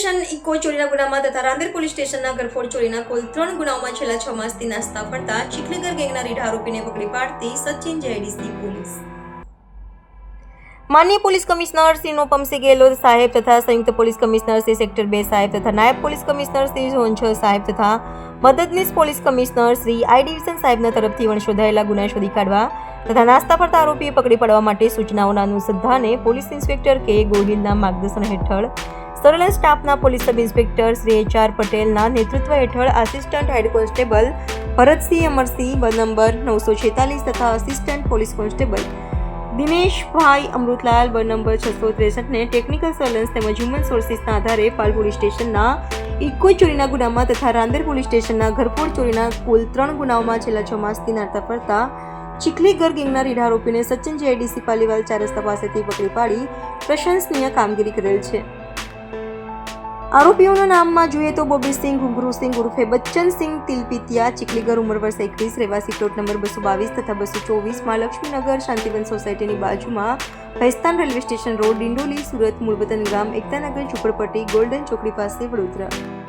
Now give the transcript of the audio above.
Eco ચોરીના ગુનામાં તથા રાંદેર પોલીસ સ્ટેશનના ગરફોડ ચોરીના કુલ ત્રણ ગુનાઓમાં છેલ્લા છ માસથી નાસ્તા ફરતા ચીખલીગર ગેંગના રીઢ આરોપીને પકડી પાડતી સચિન જેડીસી પોલીસ. માનનીય પોલીસ કમિશનર શ્રી નોપમસિંહ ગેહલોત સાહેબ તથા સંયુક્ત પોલીસ કમિશનર શ્રી સેક્ટર બે સાહેબ તથા નાયબ પોલીસ કમિશનર શ્રી ઝોન સાહેબ તથા મદદનીશ police commissioner Shri I division સાહેબના તરફથી વણશોધાયેલા ગુના શોધી કાઢવા તથા નાસ્તા ફરતા આરોપીએ પકડી પાડવા માટે સૂચનાઓના અનુસંધાને પોલીસ ઇન્સ્પેક્ટર કે ગોહિલના માર્ગદર્શન હેઠળ સર્વેલન્સ સ્ટાફના police sub inspector Shri H R પટેલના નેતૃત્વ હેઠળ assistant head constable Bharatsinh Amarsinh number નવસો છેતાલીસ તથા assistant police constable Dineshbhai Amrutlal બ નંબર છસો ત્રેસઠને ટેકનિકલ સર્વેલન્સ તેમજ હ્યુમન સોર્સિસના આધારે પાલ પોલીસ સ્ટેશનના ઇકો ચોરીના ગુનામાં તથા રાંદેર પોલીસ સ્ટેશનના ઘરફોડ ચોરીના કુલ ત્રણ ગુનાઓમાં છેલ્લા છ માસથી નાતા ફરતા ચીખલીગર ગેંગના રીઢ આરોપીને સચિન જેઆઈડીસી પાલીવાલ ચાર રસ્તા પકડી પાડી પ્રશંસનીય કામગીરી કરેલ છે. આરોપીઓના નામમાં જોઈએ તો બોબીસિંહ ઘુંઘરુસિંહ ઉર્ફે બચ્ચનસિંહ તિલપિતિયા ચીખલીગર, ઉંમર વર્ષ એકવીસ, રહેવાસી પ્લોટ નંબર બસો બાવીસ તથા બસો ચોવીસમાં લક્ષ્મીનગર શાંતિવન સોસાયટીની બાજુમાં Bhestan railway station road, Dindoli, Surat, મૂળવતન ગામ, એકતાનગર, ઝુંપડપટ્ટી, ગોલ્ડન ચોકડી પાસે વડોદરા.